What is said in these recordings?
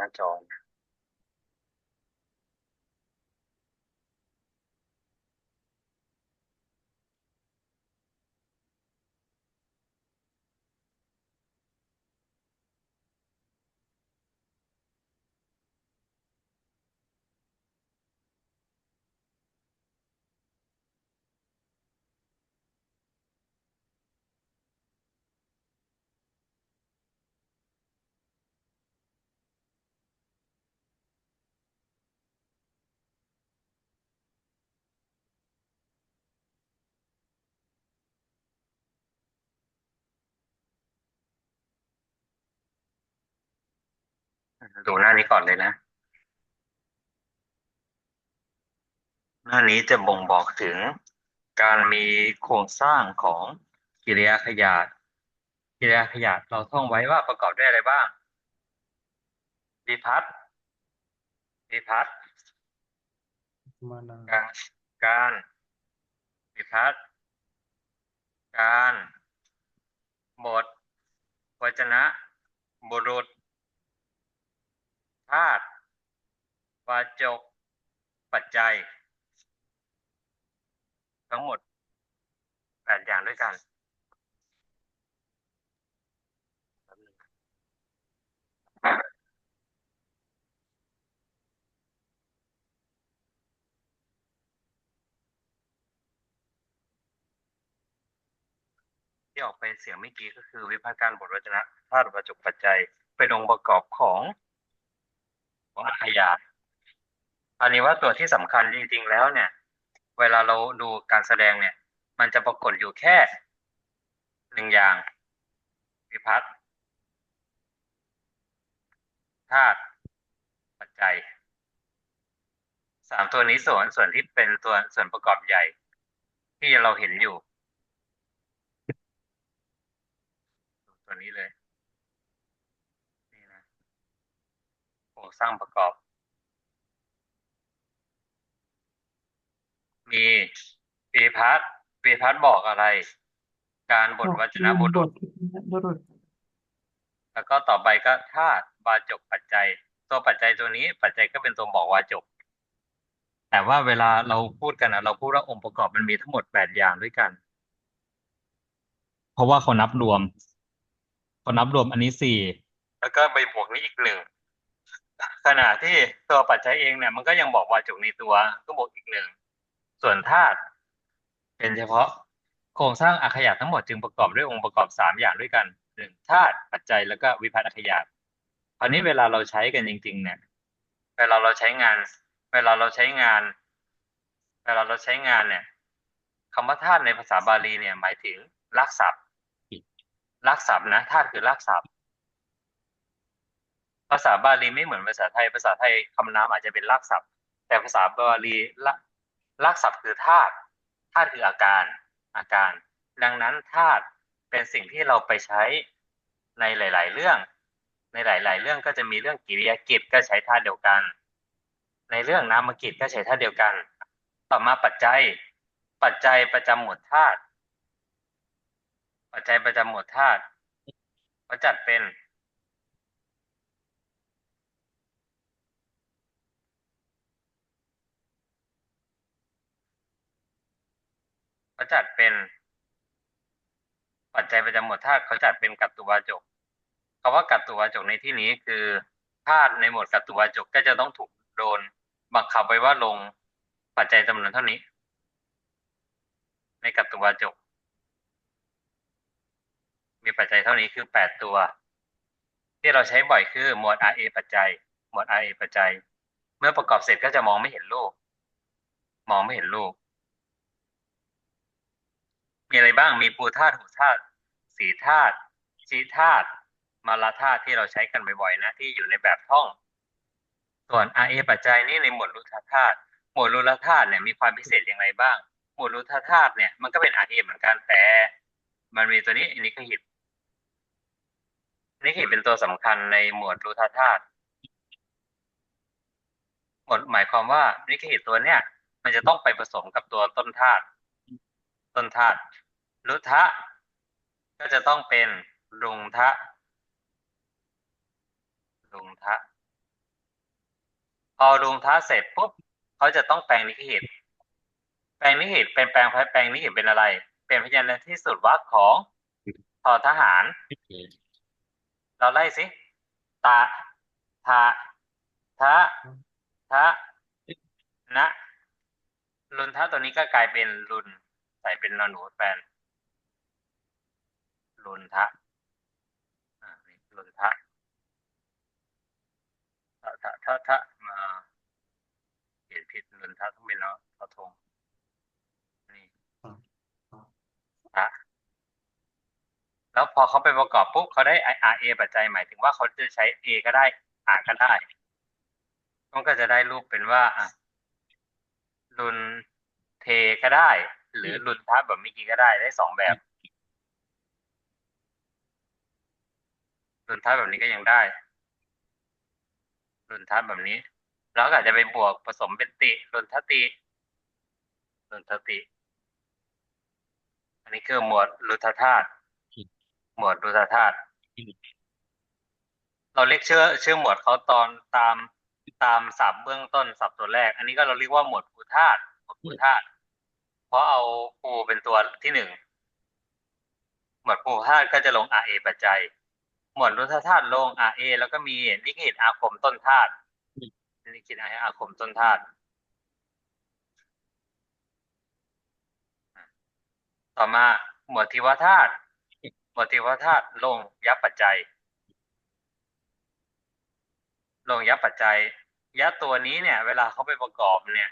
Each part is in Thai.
น้า ดูหน้านี้ก่อนเลยนะ หน้านี้จะบ่งบอกถึงการมีโครงสร้างของกิริยาขยาดกิริยาขยาดเราท่องไว้ว่าประกอบด้วยอะไรบ้างวิพัฒน์วิพัฒน์มานาการการวิพัฒน์การบทวจนะบุรุษ ธาตุวาจก ปัจจัย ทั้งหมดแปดอย่างด้วยกันที่ออกไปเสียงเมื่อกี้ก็คือวิพากษ์การบทวจนะธาตุประจุปัจจัย เป็นองค์ประกอบของ ของอัคยาอันนี้ว่าตัวที่สำคัญจริง ๆ แล้วเนี่ย เวลาเราดูการแสดงเนี่ย มันจะปรากฏอยู่แค่หนึ่งอย่างวิพัฒน์ธาตุปัจจัยสามตัวนี้ส่วนส่วนที่เป็นตัวส่วนประกอบใหญ่ ที่เราเห็นอยู่ ตัวนี้เลย นี่นะ โครงสร้างประกอบ มีปีพัฒน์ปีพัฒน์บอกอะไร การบทวจนะบุรุษบุรุษ แล้วก็ต่อไปก็ธาตุวาจกปัจจัย ตัวปัจจัยตัวนี้ ปัจจัยก็เป็นตัวบอกวาจก แต่ว่าเวลาเราพูดกันอะเราพูดว่าองค์ประกอบมันมีทั้งหมดแปดอย่างด้วยกัน เพราะว่าเขานับรวมเขานับรวมอันนี้สี่แล้วก็ไปบวกนี้อีกหนึ่ง ขณะที่ตัวปัจจัยเองเนี่ยมันก็ยังบอกวาจุกในตัวก็บวกอีกหนึ่งส่วนธาตุเป็นเฉพาะโครงสร้างอาขยาทั้งหมดจึงประกอบด้วยองค์ประกอบสามอย่างด้วยกันหนึ่งธาตุปัจจัยแล้วก็วิพัฒน์อาขยาคราวนี้เวลาเราใช้กันจริง ๆ เนี่ย เวลาเราใช้งาน เวลาเราใช้งาน เวลาเราใช้งานเนี่ยคำว่าธาตุในภาษาบาลีเนี่ยหมายถึงรากศัพท์รากศัพท์นะธาตุคือรากศัพท์ ภาษาบาลีไม่เหมือนภาษาไทย ภาษาไทยคำนามอาจจะเป็นรากศัพท์ แต่ภาษาบาลีละรากศัพท์คือธาตุธาตุคืออาการอาการ ดังนั้นธาตุเป็นสิ่งที่เราไปใช้ในหลาย ๆ เรื่อง ในหลาย ๆ เรื่องก็จะมีเรื่องกิริยากิจก็ใช้ธาตุเดียวกัน ในเรื่องนามกิจก็ใช้ธาตุเดียวกัน ต่อมาปัจจัย ปัจจัยประจำหมวดธาตุปัจจัยประจำหมวดธาตุเขาจัดเป็น เขาจัดเป็นปัจจัยประจำหมวดธาตุเขาจัดเป็นกัตตุวาจกคำว่ากัตตุวาจกในที่นี้คือธาตุในหมวดกัตตุวาจกก็จะต้องถูกโดนบังคับไว้ว่าลงปัจจัยจำนวนเท่านี้ ในกัตตุวาจก มีปัจจัยเท่านี้คือแปดตัว ที่เราใช้บ่อยคือหมวด RA ปัจจัย หมวด RA ปัจจัย เมื่อประกอบเสร็จก็จะมองไม่เห็นรูปมองไม่เห็นรูป มีอะไรบ้างมีปูธาตุหูธาตุสีธาตุชีธาตุมาลาธาตุที่เราใช้กันบ่อยๆนะที่อยู่ในแบบท่อง ส่วน RA ปัจจัยนี่ในหมวดรุทธาตุหมวดรุทธาตุเนี่ยมีความพิเศษอย่างไรบ้าง หมวดรุทธาตุเนี่ยมันก็เป็น RA เหมือนกันแต่มันมีตัวนี้นิคหิตนิคหิตเป็นตัวสำคัญในหมวดรุทธาตุหมวดหมายความว่านิคหิตตัวเนี้ยมันจะต้องไปผสมกับตัวต้นธาตุต้นธาตุ รุทะ ก็จะต้องเป็นรุงทะรุงทะ พอรวมท้าเสร็จปุ๊บเขาจะต้องแปลงนิเหตุ แปลงนิเหตุเป็นแปลงแปลงนิเหตุเป็นอะไร เป็นพยัญชนะที่สุดวรรคของทอทหาร เราไล่สิตะทะทะทะนะรุนทะตัวนี้ก็กลายเป็นรุนใส่เป็นนอนหนูแฟน รุนทะอ่านี่รุนทะทะทะทะทะมาเขียนผิดรุนทะต้องเป็นแล้วทอทงนี่ทะแล้วพอเขาไปประกอบปุ๊บเขาได้ R A ปัจจัยหมายถึงว่าเขาจะใช้ A ก็ได้ R ก็ได้มันก็จะได้รูปเป็นว่าอะรุนเทก็ได้ หรือรุนทะแบบเมื่อกี้ก็ได้ได้สองแบบ รุนทัศน์แบบนี้ก็ยังได้รุนทัศแบบนี้ แล้วก็อาจจะไปบวกผสมเป็นติรุนทติรุนทติ อันนี้คือหมวดรุทธาตุหมวดรุทธาตุเราเรียกชื่อชื่อหมวดเขาตอนตามตามศัพท์เบื้องต้นศัพท์ตัวแรก อันนี้ก็เราเรียกว่าหมวดภูธาตุหมวดภูธาตุเพราะเอาภูเป็นตัวที่หนึ่งหมวดภูธาตุก็จะลง R A ปัจจัย หมวดรุทธาตุลง R A แล้วก็มีลิขิตอาคมต้นธาตุลิขิตอาคมต้นธาตุต่อมาหมวดทิวธาตุหมวดทิวธาตุลงยับปัจจัย ลงยับปัจจัยยับตัวนี้เนี่ย เวลาเขาไปประกอบเนี่ย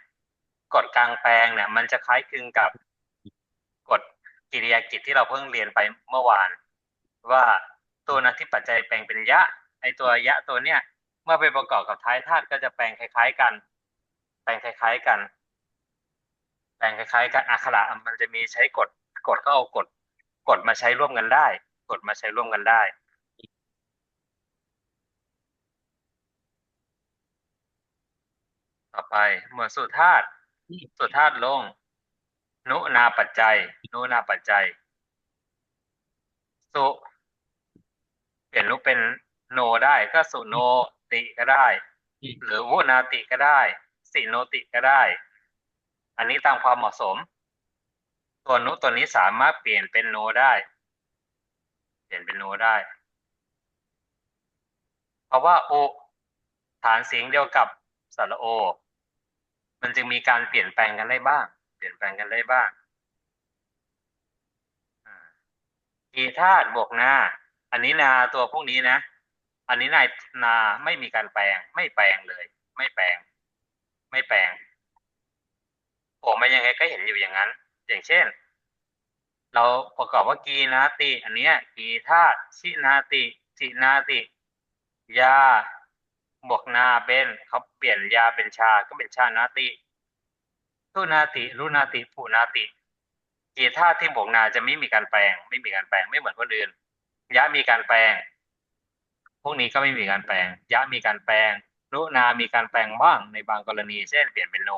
กฎกลางแปลงเนี่ย มันจะคล้ายคลึงกับกฎกิริยากิจที่เราเพิ่งเรียนไปเมื่อวาน ว่า ตัวนัที่ปัจจัยแปลงเป็นยะไอตัวยะตัวเนี้ยเมื่อไปประกอบกับท้ายธาตุก็จะแปลงคล้ายๆกัน แปลงคล้าย ๆกัน แปลงคล้ายๆกันอักขระมันจะมีใช้กฎกฎก็เอากฎกฎมาใช้ร่วมกันได้ กฎมาใช้ร่วมกันได้ต่อไปหมวดสุธาตุสุธาตุลง นุนาปัจจัย นุนาปัจจัย สุ เปลี่ยนรูปเป็นโนได้ก็สุโนติก็ได้ หรือวุนาติก็ได้สิโนติก็ได้ อันนี้ตามความเหมาะสม ตัวนุตัวนี้สามารถเปลี่ยนเป็นโนได้ เปลี่ยนเป็นโนได้ เพราะว่าโอฐานเสียงเดียวกับสระโอ มันจึงมีการเปลี่ยนแปลงกันได้บ้าง เปลี่ยนแปลงกันได้บ้างกีธาตุบวกนา อันนี้นาตัวพวกนี้นะ อันนี้นายนาไม่มีการแปลง ไม่แปลงเลย ไม่แปลง ไม่แปลงผมมายังไงก็เห็นอยู่อย่างนั้น อย่างเช่น เราประกอบว่ากีนาติ อันเนี้ยกีธาตุชินาติจินาติยาบวกนาเป็นเขาเปลี่ยนยาเป็นชาก็เป็นชานาติทุนาติรุนาติผูนาติกีธาตุที่บวกนาจะไม่มีการแปลง ไม่มีการแปลงไม่เหมือนคนอื่น ยะมีการแปลง พวกนี้ก็ไม่มีการแปลง ยะมีการแปลงรุนามีการแปลงบ้างในบางกรณี เช่นเปลี่ยนเป็นโน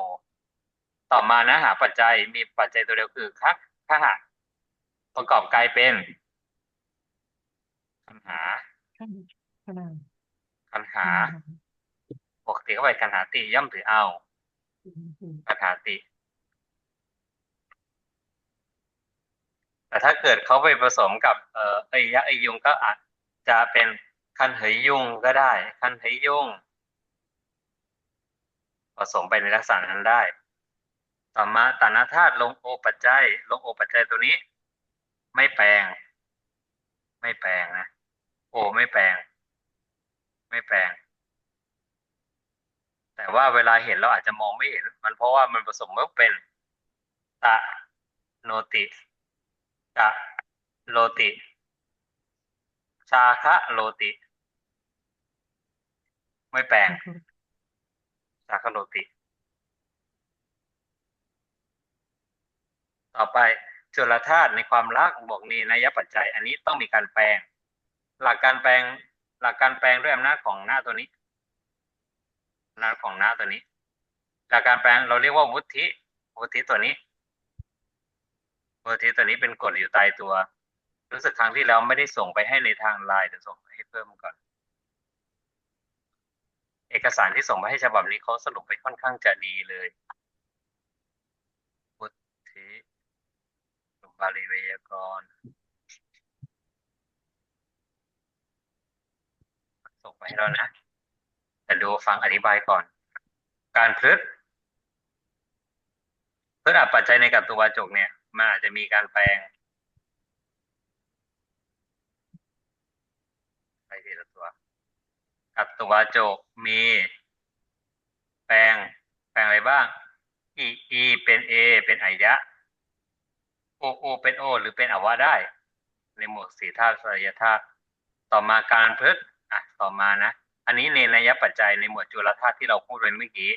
ต่อมานะหาปัจจัยมีปัจจัยตัวเดียวคือคักขหะประกอบกลายเป็นคันหาขั้นขนาดคันหาปกติเข้าไปคันหาติย่อมถือเอาคันหาติ แต่ถ้าเกิดเขาไปผสมกับเอ่อไอยะไอยุงก็อาจจะเป็นคันเหยยุงก็ได้ คันเหยยุงผสมไปในลักษณะนั้นได้ ต่อมาตานาธาตุลงโอปัจจัย ลงโอปัจจัยตัวนี้ ไม่แปลง ไม่แปลงนะโอไม่แปลง ไม่แปลง แต่ว่าเวลาเห็นเราอาจจะมองไม่เห็น มันเพราะว่ามันผสมว่เป็นตะโนติ กะโลติ ชาคะโลติ ไม่แปลง ชาคะโลติ ต่อไปจุลธาตุในความรักบวกนีนัยปัจจัย อันนี้ต้องมีการแปลง หลักการแปลง หลักการแปลงด้วยอำนาจของหน้าตัวนี้อำนาจของหน้าตัวนี้ หลักการแปลงเราเรียกว่าวุฒิวุฒิตัวนี้ วุฒิตัวนี้เป็นกฎอยู่ใต้ตัว รู้สึกครั้งที่แล้วไม่ได้ส่งไปให้ในทางไลน์เดี๋ยวส่งไปให้เพิ่มก่อน เอกสารที่ส่งมาให้ฉบับนี้เขาสรุปไปค่อนข้างจะดีเลยพุทธิบาลีไวยากรณ์ส่งไปให้เรานะ แต่ดูฟังอธิบายก่อน การพลึกพฤหัสปัจจัยในกับตัววาจกเนี่ย มันอาจจะมีการแปลงไปทีละตัว กับตัววาจกมี แปลง แปลงอะไรบ้าง e e เป็น a เป็นอายะ o o เป็น o หรือเป็นอวะได้ ในหมวดสีธาตุสลายธาตุต่อมาการพฤกอะต่อมานะ อันนี้ในนัยปัจจัยในหมวดจุลธาตุที่เราพูดไปเมื่อกี้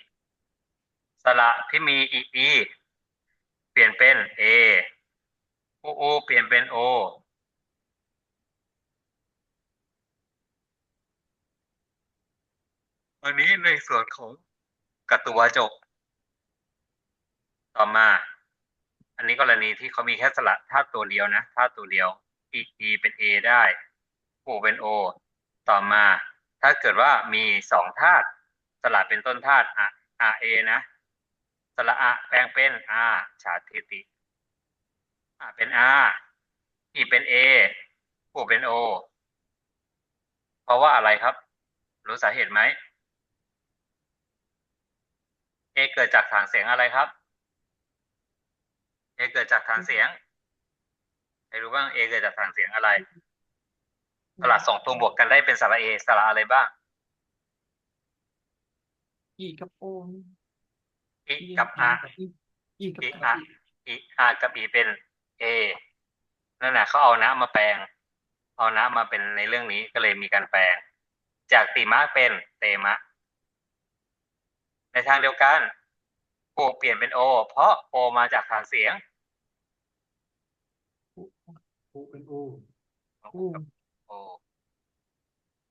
สระที่มี e e เปลี่ยนเป็น a o o เปลี่ยนเป็น o อันนี้ในส่วนของกัตตุวาจก ต่อมา อันนี้กรณีที่เขามีแค่สระธาตุตัวเดียวนะธาตุตัวเดียว e e เป็น a ได้ o เป็น o ต่อมา ถ้าเกิดว่ามีสองธาตุสระเป็นต้นธาตุ r r a นะ สระอะแปลงเป็น r ชาติติ r เป็น r e เป็น a o เป็น o เพราะว่าอะไรครับ รู้สาเหตุไหม a เกิดจากฐานเสียงอะไรครับ a เกิดจากฐานเสียงใครรู้บ้าง a เกิดจากฐานเสียงอะไรสระสองตัวบวกกันได้เป็นสระ a สระอะไรบ้างอีกับโอ e กับ r อีอีกับ e อา r e r กับ e เป็น a นั่นแหละเขาเอานะมาแปลง เอานะมาเป็นในเรื่องนี้ก็เลยมีการแปลง จากติมะเป็นเตมะ ในทางเดียวกันโอเปลี่ยนเป็น o เพราะ o มาจากฐานเสียงโอเป็นโอโอกับ o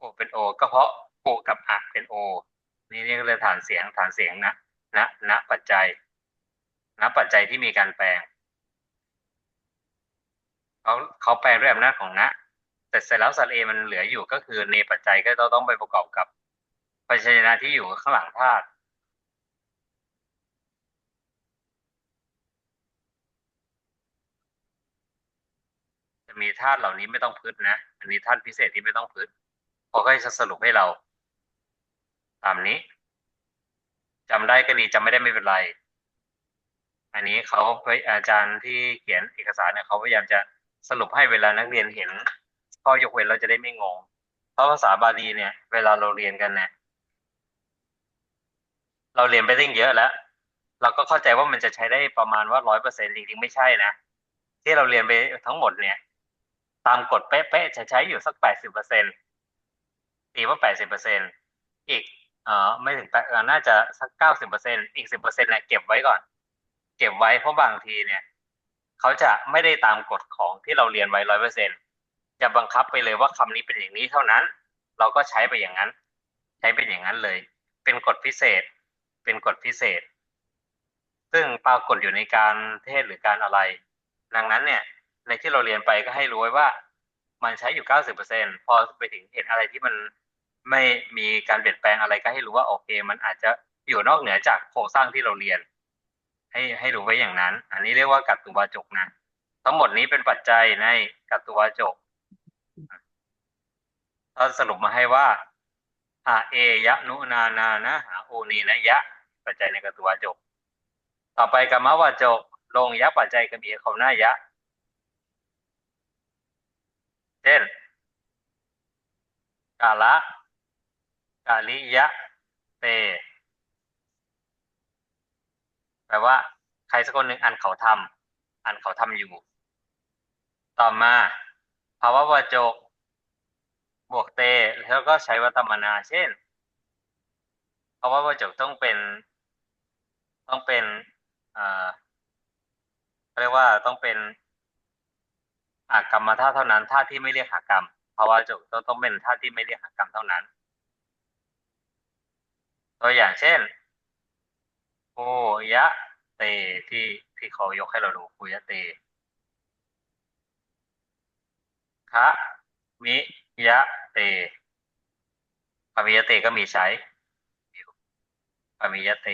o เป็น o ก็เพราะ o กับอะเป็น o นี่เรียกเลยฐานเสียงฐานเสียงนะ นะนะปัจจัยนะปัจจัยที่มีการแปลงเขาเขาแปลงด้วยอำนาจของนะแต่เสร็จแล้วสัตว์เอมันเหลืออยู่ก็คือเนปัจจัยก็ต้องไปประกอบกับพยัญชนะที่อยู่ข้างหลังธาตุจะมีธาตุเหล่านี้ไม่ต้องพืชนะ อันนี้ธาตุพิเศษที่ไม่ต้องพืชเขาก็จะสรุปให้เรา ตามนี้ จำได้ก็ดีจำไม่ได้ไม่เป็นไร อันนี้เขาอาจารย์ที่เขียนเอกสารเนี่ยเขาพยายามจะสรุปให้เวลานักเรียนเห็นข้อยกเว้นเราจะได้ไม่งง เพราะภาษาบาลีเนี่ย เวลาเราเรียนกันเนี่ยเราเรียนไปตั้งเยอะแล้ว เราก็เข้าใจว่ามันจะใช้ได้ประมาณว่าร้อยเปอร์เซ็นจริงๆไม่ใช่นะ ที่เราเรียนไปทั้งหมดเนี่ย ตามกฎเป๊ะๆจะใช้อยู่สักแปดสิบเปอร์เซ็นตีว่าแปดสิบเปอร์เซ็นอีก เอ่อไม่ถึงแปดเออน่าจะสักเก้าสิบเปอร์เซ็นอีกสิบเปอร์เซ็นเนี่ยเก็บไว้ก่อน เก็บไว้เพราะบางทีเนี่ยเขาจะไม่ได้ตามกฎของที่เราเรียนไว้ร้อยเปอร์เซ็นจะบังคับไปเลยว่าคำนี้เป็นอย่างนี้เท่านั้น เราก็ใช้ไปอย่างนั้น ใช้เป็นอย่างนั้นเลย เป็นกฎพิเศษ เป็นกฎพิเศษ ซึ่งปรากฏอยู่ในการเทศหรือการอะไร ดังนั้นเนี่ย ในที่เราเรียนไปก็ให้รู้ไว้ว่า มันใช้อยู่เก้าสิบเปอร์เซ็นพอไปถึงเห็นอะไรที่มัน ไม่มีการเปลี่ยนแปลงอะไรก็ให้รู้ว่าโอเค มันอาจจะอยู่นอกเหนือจากโครงสร้างที่เราเรียน ให้ให้รู้ไว้อย่างนั้น อันนี้เรียกว่ากัตตุวาจกนะ ทั้งหมดนี้เป็นปัจจัยในกัตตุวาจกเราสรุปมาให้ว่าอาเอยะนุนานานะหาโอนีนะยะ ปัจจัยในกัตตุวาจก ต่อไปกรรมวาจก ลงยะปัจจัยกระบี่เขาหน้ายะ เช่นกาละ กาลิยะเต แปลว่า ใครสักคนหนึ่งอันเขาทำอันเขาทำอยู่ ต่อมาภาวะวาจก บวกเต แล้วก็ใช้วัตมนา เช่นภาวะวาจกต้องเป็น ต้องเป็นอ่าเรียกว่าต้องเป็นอากรรมธาตุเท่านั้นธาตุที่ไม่เรียกหากรรมภาวะจกต้องต้องเป็นธาตุที่ไม่เรียกหากรรมเท่านั้น ตัวอย่างเช่นโอยะเตที่ที่เขายกให้เราดูโอยะเตคะมิยะเตคำมิยะเตก็มีใช้ามิยเต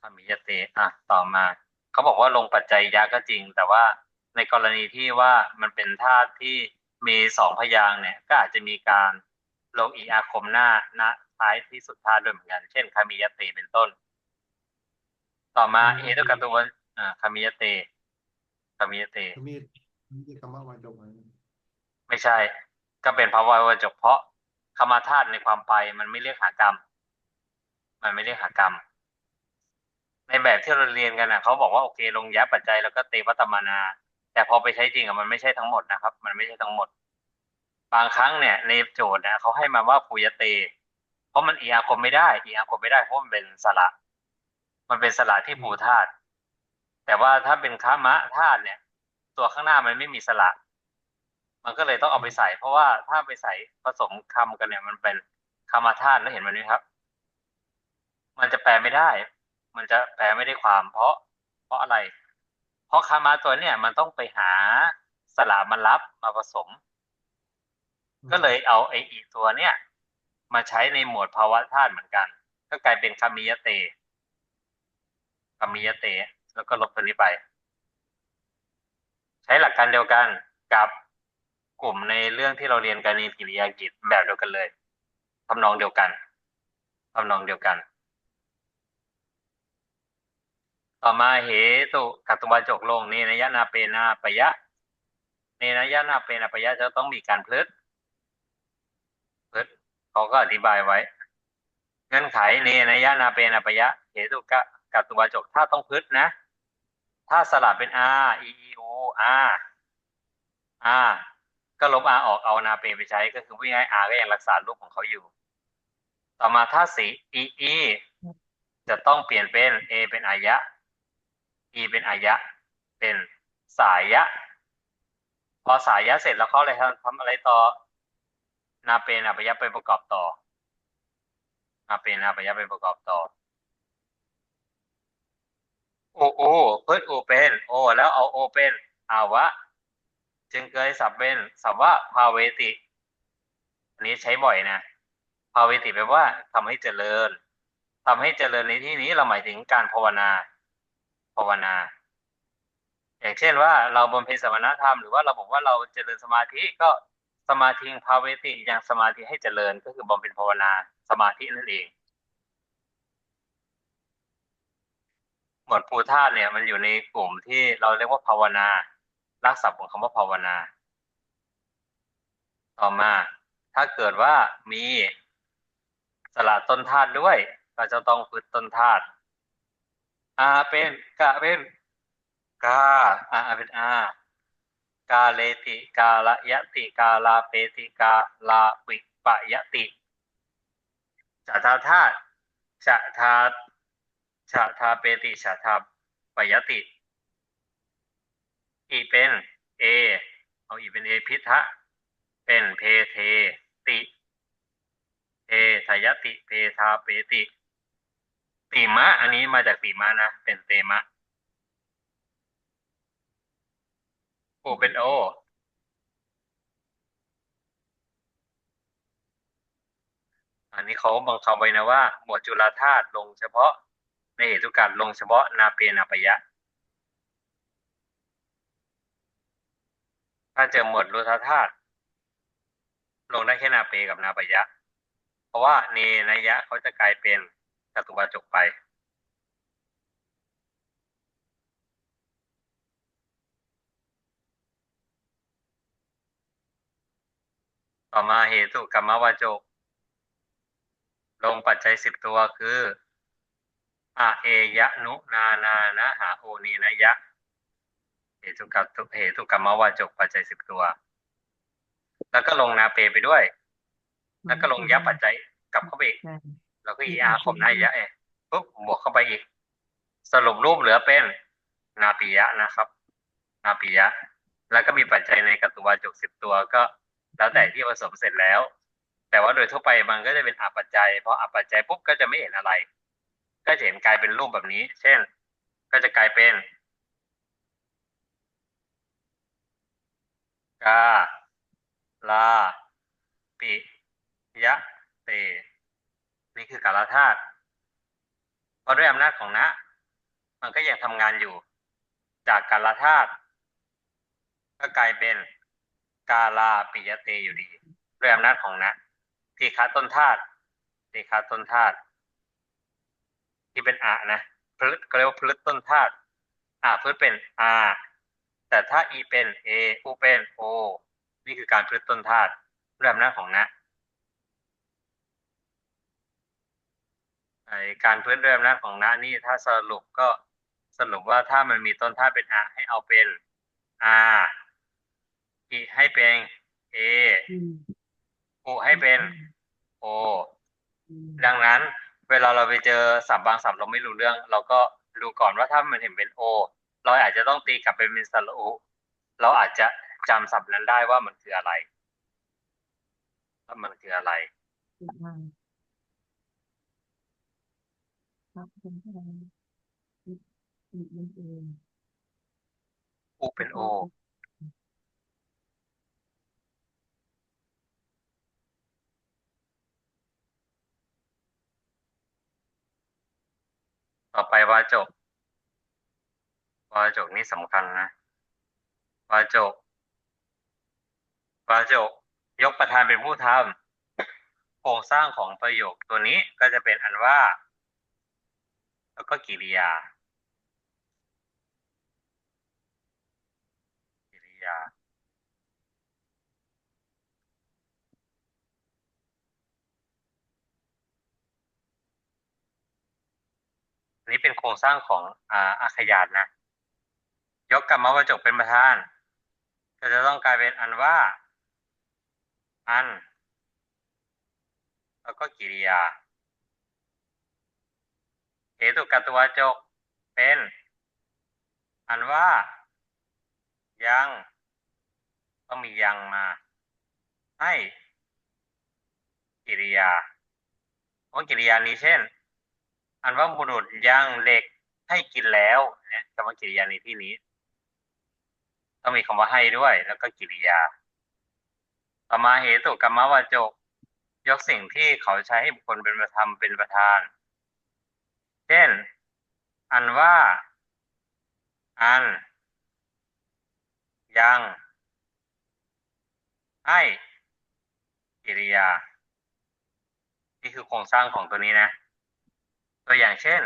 คามิยเตอะต่อมาเขาบอกว่าลงปัจจัยยะก็จริง แต่ว่าในกรณีที่ว่ามันเป็นธาตุที่ มีสองพยางค์เนี่ย ก็อาจจะมีการลงอีอาคมหน้าณท้ายที่สุดธาตุด้วยเหมือนกัน เช่นคามิยเตเป็นต้น ต่อมาเหตุกับตัวอ่าคามิยเตคามิยเตมีมีคำว่าวาจกไหมไม่ใช่ ก็เป็นภาวะวจกเพราะคำธาตุในความไป มันไม่เรียกหากรรม มันไม่เรียกหากรรม ในแบบที่เราเรียนกันนะเขาบอกว่าโอเค ลงยับปัจจัยแล้วก็เตวัตมานา แต่พอไปใช้จริงอะมันไม่ใช่ทั้งหมดนะครับ มันไม่ใช่ทั้งหมด บางครั้งเนี่ยในโจทย์นะเขาให้มาว่าปุยเต เพราะมันเอีอาคมไม่ได้เอีอาคมไม่ได้เพราะมันเป็นสระ มันเป็นสระที่ภูธาตุแต่ว่าถ้าเป็นค้ามะธาตุเนี่ย ตัวข้างหน้ามันไม่มีสระมันก็เลยต้องเอาไปใส่ เพราะว่าถ้าไปใส่ผสมคำกันเนี่ย มันเป็นคำธาตุแล้วเห็นมันไหมครับ มันจะแปลไม่ได้ มันจะแปลไม่ได้ความ เพราะเพราะอะไร เพราะคามาตัวเนี่ยมันต้องไปหาสระมารับมาผสม ก็เลยเอาไออีตัวเนี่ย มาใช้ในหมวดภาวะธาตุเหมือนกัน ก็กลายเป็นคามิยเตคามิยเต แล้วก็ลบตัวนี้ไป ใช้หลักการเดียวกันกับกลุ่มในเรื่องที่เราเรียนกันในกิริยากิจแบบเดียวกันเลยทำนองเดียวกันทำนองเดียวกัน ต่อมาเหตุกัตตุวาจกลงเนนยนาเปนาปยะเนนยนาเปนาปยะจะต้องมีการพลึดพลึดเขาก็อธิบายไว้ เงื่อนไขเนนยนาเปนาปยะเหตุกะกัตตุวาจกถ้าต้องพลึดนะ ถ้าสลับเป็น R E E O R R ก็ลบ R ออกเอานาเปไปใช้ก็คือพูดง่ายๆ R ก็ยังรักษารูปของเขาอยู่ ต่อมาถ้าสี E E จะต้องเปลี่ยนเป็น A เป็นอายะ E เป็นอายะ เป็นสายะ พอสายะเสร็จแล้วเขาเลยทำทำอะไรต่อ นาเป็นาปยะไปประกอบต่อนาเป็นาปยะไปประกอบต่อ โอโอเพิดโอเป็นโอ แล้วเอาโอเป็นอาวะ จึงเคยสับเป็นสับว่าภาเวติ อันนี้ใช้บ่อยนะภาเวติแปลว่าทำให้เจริญทำให้เจริญในที่นี้เราหมายถึงการภาวนา ภาวนา อย่างเช่นว่าเราบำเพ็ญสมณธรรมหรือว่าเราบอกว่าเราเจริญสมาธิก็สมาธิภาเวติอย่างสมาธิให้เจริญก็คือบำเพ็ญภาวนาสมาธินั่นเองหมวดภูธาเนี่ยมันอยู่ในกลุ่มที่เราเรียกว่าภาวนาลักษณะของคำว่าภาวนา ต่อมา ถ้าเกิดว่ามีสละต้นธาตุด้วย ก็จะต้องฝึกต้นธาตุ อาเป็นกะเป็นกาอาเป็นอากาเลติกาละยะติกาลาเปติกาลาปิปะยะติจะทาธาตุจะทาชะทาเปติชะทาปยติ อีเป็นเอเอาอีเป็นเอพิทะเป็นเพเทติเพทายติเพทาเปติ ติมะ อันนี้มาจากติมะนะ เป็นเตมะโอเป็นโออันนี้เขาบังคับไว้นะว่า หมวดจุลธาตุลงเฉพาะ ในเหตุการณ์ลงเฉพาะนาเปนาปยะ ถ้าเจอหมวดรุทธาตุลงได้แค่นาเปกับนาปยะ เพราะว่าเนนยะเขาจะกลายเป็น จตุวาจกไป ต่อมาเหตุกรรมวาจก ลงปัจจัยสิบตัวคืออาเอยะนุนานานะหาโอนีนะยะเหตุกรรมเหตุกรรมวาจกปัจจัยสิบตัว แล้วก็ลงนาเปไปด้วย แล้วก็ลงยับปัจจัยกลับเข้าไปอีก แล้วก็อีอาคมนายะเอปุ๊บบวกเข้าไปอีก สรุปรูปเหลือเป็นนาปิยะนะครับ นาปิยะ แล้วก็มีปัจจัยในกัตตุวาจกสิบตัวก็ แล้วแต่ที่ผสมเสร็จแล้ว แต่ว่าโดยทั่วไปมันก็จะเป็นอาปัจจัย เพราะอาปัจจัยปุ๊บก็จะไม่เห็นอะไร ก็จะเห็นกลายเป็นรูปแบบนี้ เช่น ก็จะกลายเป็นกาลาปิยะเต นี่คือกาลธาตุเพราะด้วยอำนาจของนะ มันก็ยังทำงานอยู่ จากกาลธาตุก็กลายเป็นกาลาปิยเตอยู่ดี ด้วยอำนาจของนะทีฆาต้นธาตุทีฆาต้นธาตุที่เป็นอะนะพลึกก็เรียกว่าพลึกต้นธาตุอะพลึกเป็นอาแต่ถ้าอีเป็นเออูเป็นโอนี่คือการพลึกต้นธาตุด้วยอำนาจของนะ ไอการพื้นด้วยอำนาจของนะนี่ถ้าสรุปก็สรุปว่าถ้ามันมีต้นธาเป็นอะให้เอาเป็น R อีให้เป็น A อุให้เป็น O ดังนั้น เวลาเราไปเจอศัพท์บางศัพท์เราไม่รู้เรื่อง เราก็ดูก่อนว่าถ้ามันเห็นเป็น O เราอาจจะต้องตีกลับเป็นเป็นสระอุเราอาจจะจำศัพท์นั้นได้ว่ามันคืออะไรว่ามันคืออะไร อุเป็น O ต่อไปวาจก วาจกนี่สำคัญนะ วาจก วาจก ยกประธานเป็นผู้ทำโครงสร้างของประโยคตัวนี้ก็จะเป็นอันว่า แล้วก็กิริยา กิริยา อันนี้เป็นโครงสร้างของอ่าอาขยาตนะ ยกกรรมวจกเป็นประธาน ก็จะต้องกลายเป็นอันว่า อัน แล้วก็กิริยา เหตุกัตวจกเป็น อันว่า ยัง ต้องมียังมา ให้กิริยาเพราะกิริยานี้เช่น อันว่าบุรุษยังเหล็กให้กินแล้วเนี่ยคำว่ากิริยาในที่นี้ ต้องมีคำว่าให้ด้วย แล้วก็กิริยา ต่อมาเหตุกรรมวาจก ยกสิ่งที่เขาใช้ให้บุคคลเป็นประธรรมเป็นประธาน เช่น อันว่า อัน ยัง ให้กิริยา นี่คือโครงสร้างของตัวนี้นะ ตัวอย่างเช่น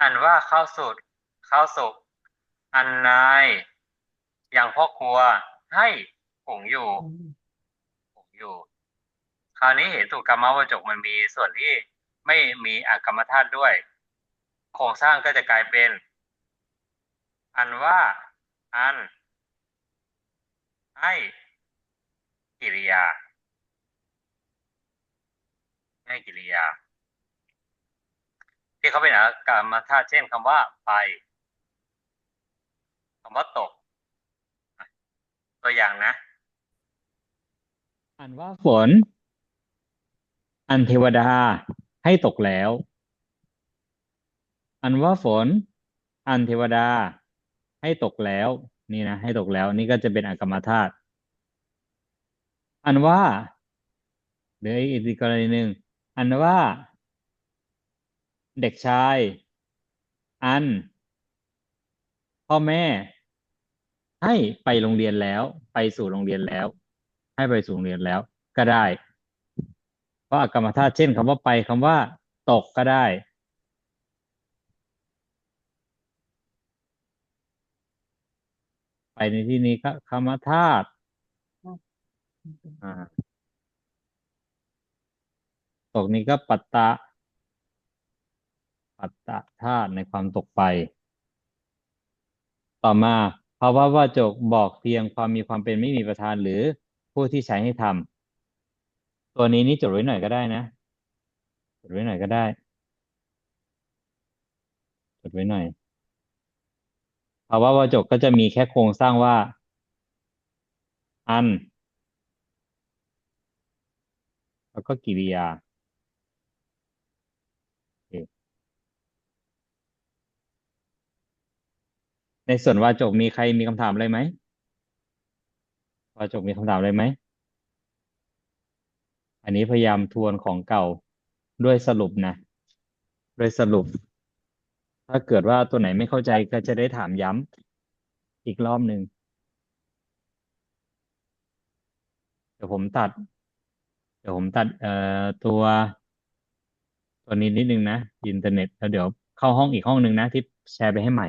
อันว่าข้าวสุดข้าวสุกอันนายอย่างพ่อครัวให้ผงอยู่ผงอยู่ คราวนี้เหตุกรรมวจกมันมีส่วนที่ ไม่มีอากรรมธาตุด้วย โครงสร้างก็จะกลายเป็น อันว่า อัน ให้ กิริยา ให้กิริยา ที่เขาเป็นอากรรมธาตุเช่นคำว่าไปคำว่าตก ตัวอย่างนะ อันว่าฝน อันเทวดา ให้ตกแล้ว อันว่าฝน อันเทวดา ให้ตกแล้ว นี่นะ ให้ตกแล้ว นี่ก็จะเป็นอากรรมธาตุอันว่าหรืออีกกรณีหนึ่งอันว่า เด็กชาย อัน พ่อแม่ ให้ไปโรงเรียนแล้ว ไปสู่โรงเรียนแล้ว ให้ไปสู่โรงเรียนแล้ว ก็ได้ เพราะอากรรมธาตุเช่นคำว่าไปคำว่า ตกก็ได้ ไปในที่นี้ก็คำว่าธาตุอ่าตกนี้ก็ปัตตะ ปัตตะธาตุในความตกไป ต่อมาภาวะวาจกบอกเพียงความมีความเป็นไม่มีประธานหรือผู้ที่ใช้ให้ทำ ตัวนี้นี่จดไว้หน่อยก็ได้นะ จดไว้หน่อยก็ได้ จดไว้หน่อยภาวะวาจกก็จะมีแค่โครงสร้างว่า อัน แล้วก็กิริยาในส่วนวาจกมีใครมีคำถามอะไรไหมวาจกมีคำถามอะไรไหม อันนี้พยายามทวนของเก่าด้วยสรุปนะด้วยสรุป ถ้าเกิดว่าตัวไหนไม่เข้าใจก็จะได้ถามย้ำอีกรอบหนึ่งเดี๋ยวผมตัด เดี๋ยวผมตัดเอ่อตัวตัวนี้นิดนึงนะ อินเทอร์เน็ตแล้วเดี๋ยวเข้าห้องอีกห้องหนึ่งนะที่แชร์ไปให้ใหม่